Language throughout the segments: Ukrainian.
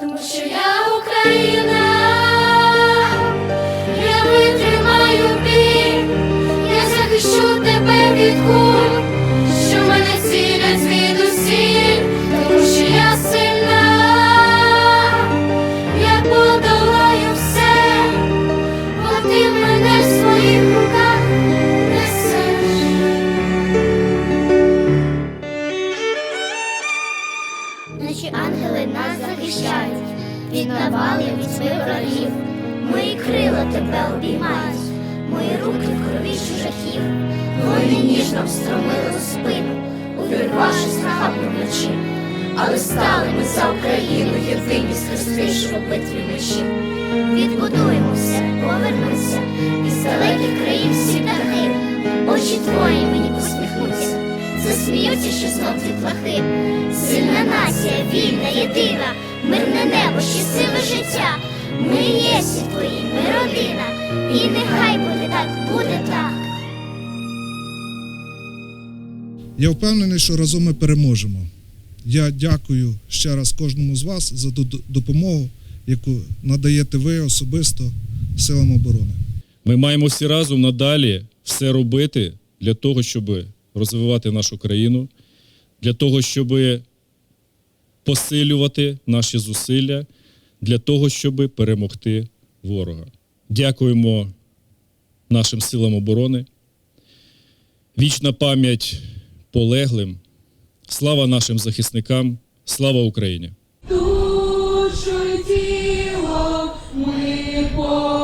тому що я Україна, я витримаю біль, я захищу тебе від куль, Наші ангели нас захищають від навали, від своїх ворогів. Мої крила тебе обіймають, мої руки в крові чужаків. Вони ніжно встромили у спину, увірвавшись на хапну вночі. Але стали ми за Україну, єдині схрестивши в битві мечі. Відбудуємо засміються, що знов дітлахи. Сильна нація, вільна, єдина, мирне небо, щасливе життя. Ми є всі твої, ми родина, і нехай буде так, буде так. Я впевнений, що разом ми переможемо. Я дякую ще раз кожному з вас за ту допомогу, яку надаєте ви особисто силам оборони. Ми маємо всі разом надалі все робити для того, щоб розвивати нашу країну, для того, щоб посилювати наші зусилля, для того, щоб перемогти ворога. Дякуємо нашим силам оборони. Вічна пам'ять полеглим. Слава нашим захисникам, слава Україні! Душу й тіло ми положим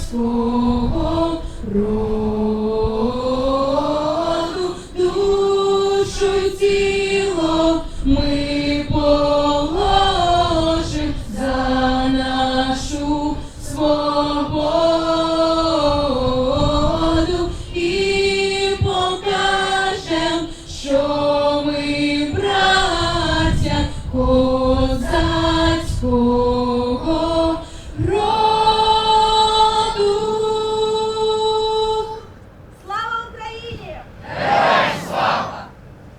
козацького роду, душу тіло ми